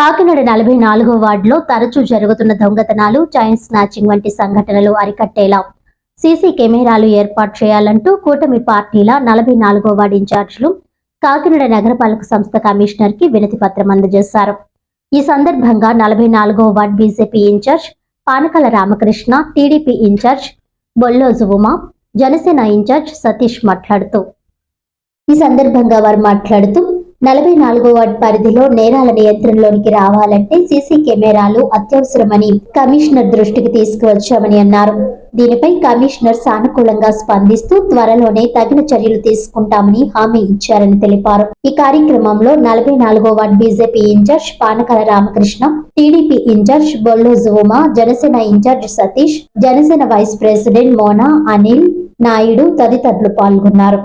కాకినాడ నలభై నాలుగో వార్డులో తరచూ జరుగుతున్న దొంగతనాలు చైన్ స్నాచింగ్ వంటి సంఘటనలు అరికట్టేలా సీసీ కెమెరాలు ఏర్పాటు చేయాలంటూ కూటమి పార్టీల నలభై నాలుగో వార్డు ఇన్ఛార్జీలు కాకినాడ నగరపాలక సంస్థ కమిషనర్కి వినతి పత్రం అందజేశారు. ఈ సందర్భంగా నలభై నాలుగో ward BJP incharge Panakala Ramakrishna TDP incharge Bolloju Uma Janasena incharge Satish మాట్లాడుతూ. ఈ సందర్భంగా వారు మాట్లాడుతూ నలభై నాలుగో వార్డు పరిధిలో నేరాల నియంత్రణలోనికి రావాలంటే సీసీ కెమెరాలు అత్యవసరమని కమిషనర్ దృష్టికి తీసుకువచ్చామని అన్నారు. దీనిపై కమిషనర్ సానుకూలంగా స్పందిస్తూ త్వరలోనే తగిన చర్యలు తీసుకుంటామని హామీ ఇచ్చారని తెలిపారు. ఈ కార్యక్రమంలో నలభై నాలుగో ward BJP incharge Panakala Ramakrishna TDP incharge Bolloju Uma Janasena incharge Satish Janasena vice president Mona Anil Naidu తదితరులు పాల్గొన్నారు.